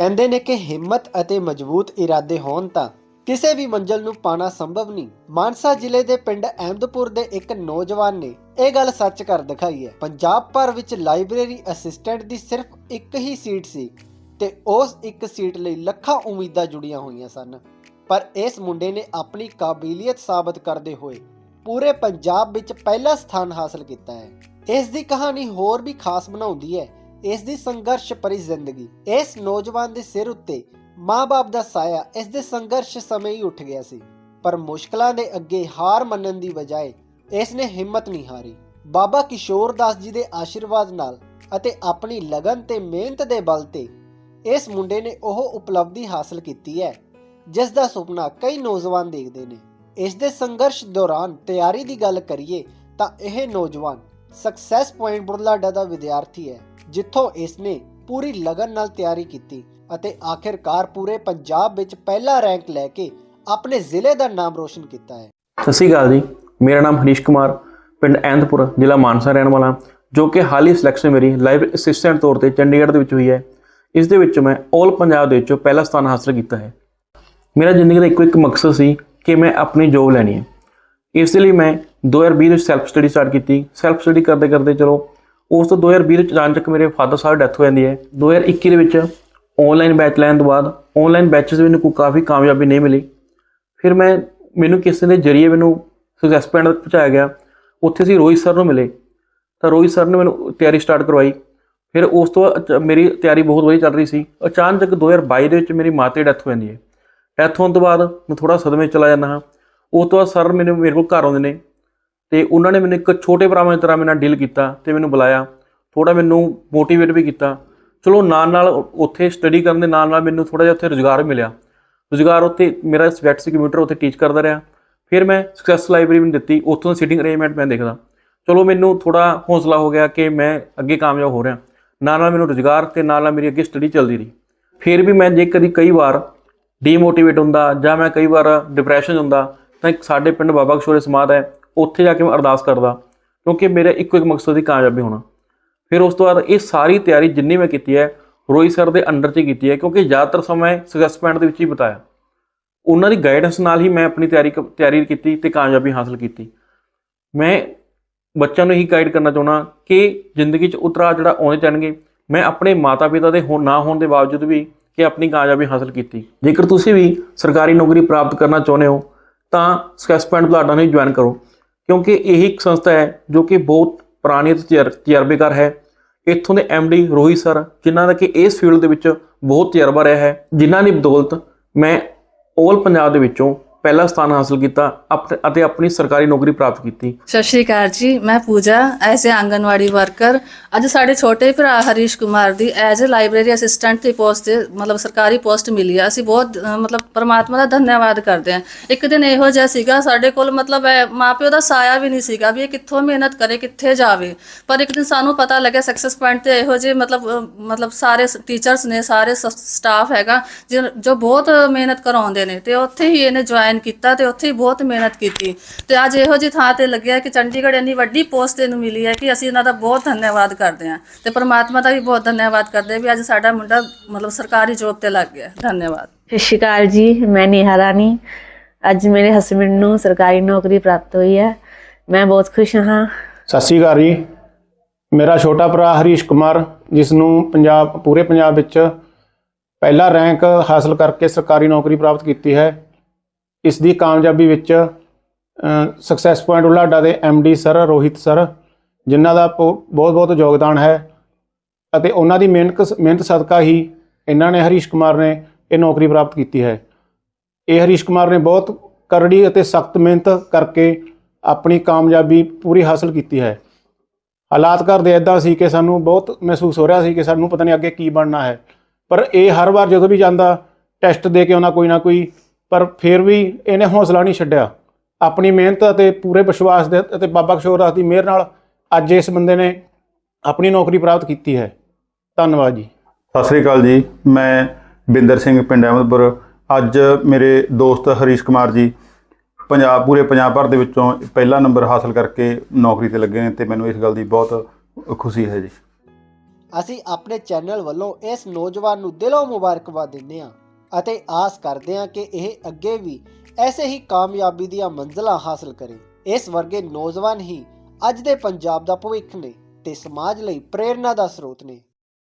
ਕਹਿੰਦੇ ਨੇ ਕਿ ਹਿੰਮਤ ਅਤੇ ਮਜ਼ਬੂਤ ਇਰਾਦੇ ਹੋਣ ਤਾਂ ਕਿਸੇ ਵੀ ਮੰਜ਼ਲ ਨੂੰ ਪਾਣਾ ਸੰਭਵ ਨਹੀਂ। ਮਾਨਸਾ ਜ਼ਿਲ੍ਹੇ ਦੇ ਪਿੰਡ ਅਹਿਮਦਪੁਰ ਦੇ ਇੱਕ ਨੌਜਵਾਨ ਨੇ ਇਹ ਗੱਲ ਸੱਚ ਕਰ ਦਿਖਾਈ ਹੈ। ਪੰਜਾਬ ਭਰ ਵਿੱਚ ਲਾਇਬ੍ਰੇਰੀ ਅਸਿਸਟੈਂਟ ਦੀ ਸਿਰਫ ਇੱਕ ਹੀ ਸੀਟ ਸੀ ਤੇ ਉਸ ਇੱਕ ਸੀਟ ਲਈ ਲੱਖਾਂ ਉਮੀਦਾਂ ਜੁੜੀਆਂ ਹੋਈਆਂ ਸਨ। ਪਰ ਇਸ ਮੁੰਡੇ ਨੇ ਆਪਣੀ ਕਾਬਲੀਅਤ ਸਾਬਤ ਕਰਦੇ ਹੋਏ ਪੂਰੇ ਪੰਜਾਬ ਵਿੱਚ ਪਹਿਲਾ ਸਥਾਨ ਹਾਸਲ ਕੀਤਾ ਹੈ। ਇਸ ਦੀ ਕਹਾਣੀ ਹੋਰ ਵੀ ਖਾਸ ਬਣਾਉਂਦੀ ਹੈ ਇਸ ਦੀ ਸੰਘਰਸ਼ ਭਰੀ ਜ਼ਿੰਦਗੀ। ਇਸ ਨੌਜਵਾਨ ਦੇ ਸਿਰ ਉੱਤੇ ਮਾਂ-ਬਾਪ ਦਾ ਸਾਇਆ ਇਸ ਦੇ ਸੰਘਰਸ਼ ਸਮੇਂ ਹੀ ਉੱਠ ਗਿਆ ਸੀ। ਪਰ ਮੁਸ਼ਕਲਾਂ ਦੇ ਅੱਗੇ ਹਾਰ ਮੰਨਣ ਦੀ ਬਜਾਏ ਇਸ ਨੇ ਹਿੰਮਤ ਨਹੀਂ ਹਾਰੀ। ਬਾਬਾ ਕਿਸ਼ੋਰ ਦਾਸ ਜੀ ਦੇ ਆਸ਼ੀਰਵਾਦ ਨਾਲ ਅਤੇ ਆਪਣੀ ਲਗਨ ਤੇ ਮਿਹਨਤ ਦੇ ਬਲ ਤੇ ਇਸ ਮੁੰਡੇ ਨੇ ਉਹ ਉਪਲਬਧੀ ਹਾਸਲ ਕੀਤੀ ਹੈ, ਜਿਸ ਦਾ ਸੁਪਨਾ ਕਈ ਨੌਜਵਾਨ ਦੇਖਦੇ ਨੇ। ਇਸ ਦੇ ਸੰਘਰਸ਼ ਦੌਰਾਨ ਤਿਆਰੀ ਦੀ ਗੱਲ ਕਰੀਏ ਤਾਂ ਇਹ ਨੌਜਵਾਨ ਸਕਸੈਸ ਪੁਆਇੰਟ ਬੁਰਲਾਡਾ ਦਾ ਵਿਦਿਆਰਥੀ ਹੈ। ਜਿੱਥੋਂ ਇਸ ਨੇ ਪੂਰੀ ਲਗਨ ਨਾਲ ਤਿਆਰੀ ਕੀਤੀ ਅਤੇ ਆਖਿਰਕਾਰ ਪੂਰੇ ਪੰਜਾਬ ਵਿੱਚ ਪਹਿਲਾ ਰੈਂਕ ਲੈ ਕੇ ਆਪਣੇ ਜ਼ਿਲ੍ਹੇ ਦਾ ਨਾਮ ਰੋਸ਼ਨ ਕੀਤਾ ਹੈ। ਸਤਿ ਸ਼੍ਰੀ ਅਕਾਲ ਜੀ। ਮੇਰਾ ਨਾਮ ਹਨੀਸ਼ ਕੁਮਾਰ, ਪਿੰਡ ਐਂਦਪੁਰ, ਜ਼ਿਲ੍ਹਾ ਮਾਨਸਾ ਰਹਿਣ ਵਾਲਾ ਜੋ ਕਿ ਹਾਲ ਹੀ ਸਿਲੈਕਸ਼ਨ ਮੇਰੀ ਲਾਈਵ ਅਸਿਸਟੈਂਟ ਤੌਰ ਤੇ ਚੰਡੀਗੜ੍ਹ ਦੇ ਵਿੱਚ ਹੋਈ ਹੈ। ਇਸ ਦੇ ਵਿੱਚ ਮੈਂ 올 ਪੰਜਾਬ ਦੇ ਵਿੱਚੋਂ ਪਹਿਲਾ ਸਥਾਨ ਹਾਸਲ ਕੀਤਾ ਹੈ। ਮੇਰਾ ਜ਼ਿੰਦਗੀ ਦਾ ਇੱਕੋ ਇੱਕ ਮਕਸਦ ਸੀ ਕਿ ਮੈਂ ਆਪਣੀ ਜੋਬ ਲੈਣੀ ਹੈ। ਇਸ ਦੇ ਲਈ ਮੈਂ 2020 ਵਿੱਚ ਸੈਲਫ ਸਟੱਡੀ ਸਟਾਰਟ ਕੀਤੀ। ਸੈਲਫ ਸਟੱਡੀ ਕਰਦੇ ਕਰਦੇ ਚਲੋ ਉਸ ਤੋਂ 2020 ਵਿੱਚ ਅਚਾਨਕ ਮੇਰੇ ਫਾਦਰ ਸਾਹਿਬ ਡੈਥ ਹੋ ਜਾਂਦੀ ਹੈ। 2021 ਦੇ ਵਿੱਚ ਆਨਲਾਈਨ ਬੈਚ ਲੈਣ ਤੋਂ ਬਾਅਦ ਆਨਲਾਈਨ ਬੈਚਸ ਮੈਨੂੰ ਕੋਈ ਕਾਫੀ ਕਾਮਯਾਬੀ ਨਹੀਂ ਮਿਲੀ। ਫਿਰ ਮੈਂ ਮੈਨੂੰ ਕਿਸੇ ਦੇ ਜਰੀਏ ਮੈਨੂੰ ਸਕਸੈਸ ਪੁਆਇੰਟ ਤੱਕ ਪਹੁੰਚਾਇਆ ਗਿਆ। ਉੱਥੇ ਅਸੀਂ ਰੋਹਿਤ ਸਰ ਨੂੰ ਮਿਲੇ। ਤਾਂ ਰੋਹਿਤ ਸਰ ਨੇ ਮੈਨੂੰ ਤਿਆਰੀ ਸਟਾਰਟ ਕਰਵਾਈ। ਫਿਰ ਉਸ ਤੋਂ ਅਚ- ਮੇਰੀ ਤਿਆਰੀ ਬਹੁਤ ਵਧੀਆ ਚੱਲ ਰਹੀ ਸੀ। ਅਚਾਨਕ 2022 ਦੇ ਵਿੱਚ ਮੇਰੀ ਮਾਤੇ ਦੀ ਡੈਥ ਹੋ ਜਾਂਦੀ ਹੈ। ਡੈਥ ਹੋਣ ਤੋਂ ਬਾਅਦ ਮੈਂ ਥੋੜਾ ਸਦਮੇ ਚਲਾ ਜਾਂਦਾ ਹਾਂ। ਉਸ ਤੋਂ ਬਾਅਦ ਸਰ ਮੈਨੂੰ ਮੇਰੇ ਕੋਲ ਘਰ ਆਉਂਦੇ ਨੇ। ਤੇ ਉਹਨਾਂ ਨੇ ਮੈਨੂੰ ਇੱਕ ਛੋਟੇ ਭਰਾਵਾਂ ਦੀ ਤਰ੍ਹਾਂ ਮੇਰੇ ਨਾਲ ਡੀਲ ਕੀਤਾ ਤੇ ਮੈਨੂੰ ਬੁਲਾਇਆ ਥੋੜਾ ਮੈਨੂੰ ਮੋਟੀਵੇਟ ਵੀ ਕੀਤਾ। ਚਲੋ ਨਾਲ ਨਾਲ ਉੱਥੇ ਸਟੱਡੀ ਕਰਨ ਦੇ ਨਾਲ ਨਾਲ ਮੈਨੂੰ ਥੋੜਾ ਜਿਹਾ ਉੱਥੇ ਰੁਜ਼ਗਾਰ ਮਿਲਿਆ। ਰੁਜ਼ਗਾਰ ਉੱਥੇ ਮੇਰਾ ਸਬਜੈਕਟ ਸੀ ਕੰਪਿਊਟਰ ਉੱਥੇ ਟੀਚ ਕਰਦਾ ਰਿਹਾ। ਫਿਰ ਮੈਂ ਸਕਸੈਸ ਲਾਇਬ੍ਰੇਰੀ ਮੈਨੂੰ ਦਿੱਤੀ, ਉੱਥੋਂ ਸੀਟਿੰਗ ਅਰੇਂਜਮੈਂਟ ਮੈਂ ਦੇਖਦਾ। ਚਲੋ ਮੈਨੂੰ ਥੋੜਾ ਹੌਸਲਾ ਹੋ ਗਿਆ ਕਿ ਮੈਂ ਅੱਗੇ ਕਾਮਯਾਬ ਹੋ ਰਿਹਾ। ਨਾਲ ਨਾਲ ਮੈਨੂੰ ਰੁਜ਼ਗਾਰ ਤੇ ਨਾਲ ਨਾਲ ਮੇਰੀ ਅੱਗੇ ਸਟੱਡੀ ਚੱਲਦੀ ਰਹੀ। ਫਿਰ ਵੀ ਮੈਂ ਜੇ ਕਦੀ ਕਈ ਵਾਰ ਡੀਮੋਟੀਵੇਟ ਹੁੰਦਾ ਜਾਂ ਮੈਂ ਕਈ ਵਾਰ ਡਿਪਰੈਸ਼ਨ ਹੁੰਦਾ, ਤਾਂ ਸਾਡੇ ਪਿੰਡ ਬਾਬਾ ਕਿਸ਼ੋਰ ਸਮਾਧ ਹੈ ਉੱਥੇ ਜਾ ਕੇ ਮੈਂ ਅਰਦਾਸ ਕਰਦਾ, ਕਿਉਂਕਿ ਮੇਰਾ ਇੱਕੋ ਇੱਕ ਮਕਸਦ ਸੀ ਕਾਮਯਾਬੀ ਹੋਣਾ। ਫਿਰ ਉਸ ਤੋਂ ਬਾਅਦ ਇਹ ਸਾਰੀ ਤਿਆਰੀ ਜਿੰਨੀ ਮੈਂ ਕੀਤੀ ਹੈ, ਰੋਈ ਸਰ ਦੇ ਅੰਡਰ 'ਚ ਹੀ ਕੀਤੀ ਹੈ, ਕਿਉਂਕਿ ਜ਼ਿਆਦਾਤਰ ਸਮਾਂ ਸਕਸੈਸ ਪੁਆਇੰਟ ਦੇ ਵਿੱਚ ਹੀ ਬਿਤਾਇਆ। ਉਹਨਾਂ ਦੀ ਗਾਈਡੈਂਸ ਨਾਲ ਹੀ ਮੈਂ ਆਪਣੀ ਤਿਆਰੀ ਕ- ਤਿਆਰੀ ਕੀਤੀ ਤੇ ਕਾਮਯਾਬੀ ਹਾਸਲ ਕੀਤੀ। ਮੈਂ ਬੱਚਿਆਂ ਨੂੰ ਇਹੀ ਗਾਈਡ ਕਰਨਾ ਚਾਹੁੰਦਾ ਕਿ ਜ਼ਿੰਦਗੀ 'ਚ ਉਤਰਾ ਜਿਹੜਾ ਆਉਂਦੇ ਜਾਣਗੇ, ਮੈਂ ਆਪਣੇ ਮਾਤਾ-ਪਿਤਾ ਦੇ ਹੋ- ਨਾ ਹੋਣ ਦੇ ਬਾਵਜੂਦ ਵੀ ਕਿ ਆਪਣੀ ਕਾਮਯਾਬੀ ਹਾਸਲ ਕੀਤੀ। ਜੇਕਰ ਤੁਸੀਂ ਵੀ ਸਰਕਾਰੀ ਨੌਕਰੀ ਪ੍ਰਾਪਤ ਕਰਨਾ ਚਾਹੁੰਦੇ ਹੋ, ਤਾਂ ਸਕੈਸ ਪੁਆਇੰਟ ਬਲਾਡਾ ਨੂੰ ਜੁਆਇਨ ਕਰੋ। ਕਿਉਂਕਿ ਇਹ ਇੱਕ ਸੰਸਥਾ ਹੈ ਜੋ ਕਿ ਬਹੁਤ ਪੁਰਾਣੀ ਅਤੇ ਤਜਰ- ਤਜਰਬੇਕਾਰ ਹੈ। ਇੱਥੋਂ ਦੇ ਡੀ ਰੋਹੀ ਸਰ ਜਿਨ੍ਹਾਂ ਦਾ ਕਿ ਇਸ ਫੀਲਡ ਦੇ ਵਿੱਚ ਬਹੁਤ ਤਜਰਬਾ ਰਿਹਾ ਹੈ। ਜਿਨ੍ਹਾਂ ਦੀ ਬਦੌਲਤ ਮੈਂ 올 ਪੰਜਾਬ ਦੇ ਵਿੱਚੋਂ ਪਹਿਲਾ ਸਥਾਨ ਹਾਸਲ ਕੀਤਾ ਅਤੇ ਆਪਣੀ ਸਰਕਾਰੀ ਨੌਕਰੀ ਪ੍ਰਾਪਤ ਕੀਤੀ। ਸਤਿ ਸ਼੍ਰੀ ਅਕਾਲ ਜੀ, ਮੈਂ Pooja, as a Anganwadi worker. ਅੱਜ ਸਾਡੇ ਛੋਟੇ ਭਰਾ ਹਰੀਸ਼ ਕੁਮਾਰ ਦੀ ਐਜ਼ ਏ ਲਾਇਬ੍ਰੇਰੀ ਅਸਿਸਟੈਂਟ ਦੀ ਪੋਸਟ ਤੇ, ਮਤਲਬ ਸਰਕਾਰੀ ਪੋਸਟ ਮਿਲੀ ਆ। ਅਸੀਂ ਬਹੁਤ ਮਤਲਬ ਪਰਮਾਤਮਾ ਦਾ ਧੰਨਵਾਦ ਕਰਦੇ ਹਾਂ ਇੱਕ ਦਿਨ ਇਹੋ ਜਿਹਾ ਸੀਗਾ, ਸਾਡੇ ਕੋਲ ਮਤਲਬ ਇਹ ਮਾਪਿਓ ਦਾ ਸਾਇਆ ਵੀ ਨਹੀਂ ਸੀਗਾ ਵੀ ਇਹ ਕਿੱਥੋਂ ਮਿਹਨਤ ਕਰੇ, ਕਿੱਥੇ ਜਾਵੇ। ਪਰ ਇੱਕ ਦਿਨ ਸਾਨੂੰ ਪਤਾ ਲੱਗਿਆ ਸਕਸੈਸ ਪੁਆਇੰਟ ਤੇ ਇਹੋ ਜਿਹੇ ਮਤਲਬ ਮਤਲਬ ਸਾਰੇ ਟੀਚਰਸ ਨੇ, ਸਾਰੇ ਸਟਾਫ ਹੈਗਾ ਜਿ- ਜੋ ਬਹੁਤ ਮਿਹਨਤ ਕਰਾਉਂਦੇ ਨੇ। ਤੇ ਉੱਥੇ ਹੀ ਇਹਨੇ ਜੁਆਇਨ ਕੀਤਾ ਤੇ ਉੱਥੇ ਹੀ ਬਹੁਤ ਮਿਹਨਤ ਕੀਤੀ। ਤੇ ਅੱਜ ਇਹੋ ਜਿਹੀ ਥਾਂ ਤੇ ਲੱਗਿਆ ਕਿ ਚੰਡੀਗੜ੍ਹ ਇੰਨੀ ਵੱਡੀ ਪੋਸਟ ਇਹਨੂੰ ਮਿਲੀ ਹੈ ਕਿ ਅਸੀਂ ਇਹਨਾਂ ਦਾ ਬਹੁਤ ਧੰਨਵਾਦ ਕਰਦੇ ਹਾਂ। ਤੇ ਪ੍ਰਮਾਤਮਾ ਦਾ ਵੀ ਬਹੁਤ ਧੰਨਵਾਦ ਕਰਦੇ ਹਾਂ ਵੀ ਅੱਜ ਸਾਡਾ ਮੁੰਡਾ ਮਤਲਬ ਸਰਕਾਰੀ ਜੋਬ ਤੇ ਲੱਗ ਗਿਆ। ਧੰਨਵਾਦ। ਸਤਿ ਸ਼੍ਰੀ ਅਕਾਲ ਜੀ ਮੈਂ ਨੇਹਾ ਰਾਣੀ। ਅੱਜ ਮੇਰੇ ਹਸਬੰਡ ਨੂੰ ਸਰਕਾਰੀ ਨੌਕਰੀ ਪ੍ਰਾਪਤ ਹੋਈ ਹੈ। ਮੈਂ ਬਹੁਤ ਖੁਸ਼ ਹਾਂ। ਸਤਿ ਸ਼੍ਰੀ ਅਕਾਲ ਜੀ। ਮੇਰਾ ਛੋਟਾ ਭਰਾ ਹਰੀਸ਼ ਕੁਮਾਰ ਜਿਸ ਨੂੰ ਪੰਜਾਬ ਪੂਰੇ ਪੰਜਾਬ ਵਿੱਚ ਪਹਿਲਾ ਰੈਂਕ ਹਾਸਲ ਕਰਕੇ ਸਰਕਾਰੀ ਨੌਕਰੀ ਪ੍ਰਾਪਤ ਕੀਤੀ ਹੈ। ਇਸ ਦੀ ਕਾਮਯਾਬੀ ਵਿੱਚ ਸਕਸੈਸ ਪੁਆਇੰਟ ਉਲਾਡਾ ਦੇ ਡੀ ਸਰ ਰੋਹਿਤ ਸਰ ਜਿਨ੍ਹਾਂ ਦਾ ਬਹੁਤ ਬਹੁਤ ਯੋਗਦਾਨ ਹੈ ਅਤੇ ਉਹਨਾਂ ਦੀ ਮਿਹਨਤ ਮਿਹਨਤ ਸਦਕਾ ਹੀ ਇਹਨਾਂ ਨੇ ਹਰੀਸ਼ ਕੁਮਾਰ ਨੇ ਇਹ ਨੌਕਰੀ ਪ੍ਰਾਪਤ ਕੀਤੀ ਹੈ। ਇਹ ਹਰੀਸ਼ ਕੁਮਾਰ ਨੇ ਬਹੁਤ ਕਰੜੀ ਅਤੇ ਸਖਤ ਮਿਹਨਤ ਕਰਕੇ ਆਪਣੀ ਕਾਮਯਾਬੀ ਪੂਰੀ ਹਾਸਲ ਕੀਤੀ ਹੈ। ਹਾਲਾਤ ਘਰ ਦੇ ਇਦਾਂ ਸੀ ਕਿ ਸਾਨੂੰ ਬਹੁਤ ਮਹਿਸੂਸ ਹੋ ਰਿਹਾ ਸੀ ਕਿ ਸਾਨੂੰ ਪਤਾ ਨਹੀਂ ਅੱਗੇ ਕੀ ਬਣਨਾ ਹੈ। ਪਰ ਇਹ ਹਰ ਵਾਰ ਜਦੋਂ ਵੀ ਜਾਂਦਾ, ਟੈਸਟ ਦੇ ਕੇ ਉਹਨਾਂ ਕੋਈ ਨਾ ਕੋਈ ਪਰ ਫਿਰ ਵੀ ਇਹਨੇ ਹੌਸਲਾ ਨਹੀਂ ਛੱਡਿਆ। ਆਪਣੀ ਮਿਹਨਤ ਅਤੇ ਪੂਰੇ ਵਿਸ਼ਵਾਸ ਦੇ ਅਤੇ ਬਾਬਾ ਕਿਸ਼ੋਰ ਦਾਸ ਦੀ ਮਿਹਰ ਨਾਲ ਅੱਜ ਇਸ ਬੰਦੇ ਨੇ ਆਪਣੀ ਨੌਕਰੀ ਪ੍ਰਾਪਤ ਕੀਤੀ ਹੈ। ਧੰਨਵਾਦ ਜੀ। ਸਤਿ ਸ੍ਰੀ ਅਕਾਲ ਜੀ। ਮੈਂ ਬਿੰਦਰ ਸਿੰਘ ਪਿੰਡ ਅਹਿਮਦਪੁਰ। ਅੱਜ ਮੇਰੇ ਦੋਸਤ ਹਰੀਸ਼ ਕੁਮਾਰ ਜੀ ਪੰਜਾਬ ਪੂਰੇ ਪੰਜਾਬ ਭਰ ਦੇ ਵਿੱਚੋਂ ਪਹਿਲਾ ਨੰਬਰ ਹਾਸਲ ਕਰਕੇ ਨੌਕਰੀ ਤੇ ਲੱਗੇ ਨੇ ਤੇ ਮੈਨੂੰ ਇਸ ਗੱਲ ਦੀ ਬਹੁਤ ਖੁਸ਼ੀ ਹੈ ਜੀ। ਅਸੀਂ ਆਪਣੇ ਚੈਨਲ ਵੱਲੋਂ ਇਸ ਨੌਜਵਾਨ ਨੂੰ ਦਿਲੋਂ ਮੁਬਾਰਕਬਾਦ ਦਿੰਦੇ ਹਾਂ। ਅਤੇ ਆਸ ਕਰਦੇ ਹਾਂ ਕਿ ਇਹ ਅੱਗੇ ਵੀ ਐਸੇ ਹੀ ਕਾਮਯਾਬੀ ਦੀਆਂ ਮੰਜ਼ਲਾਂ ਹਾਸਲ ਕਰੇ। ਇਸ ਵਰਗੇ ਨੌਜਵਾਨ ਹੀ ਅੱਜ ਦੇ ਪੰਜਾਬ ਦਾ ਭਵਿੱਖ ਨੇ ਤੇ ਸਮਾਜ ਲਈ ਪ੍ਰੇਰਨਾ ਦਾ ਸਰੋਤ ਨੇ।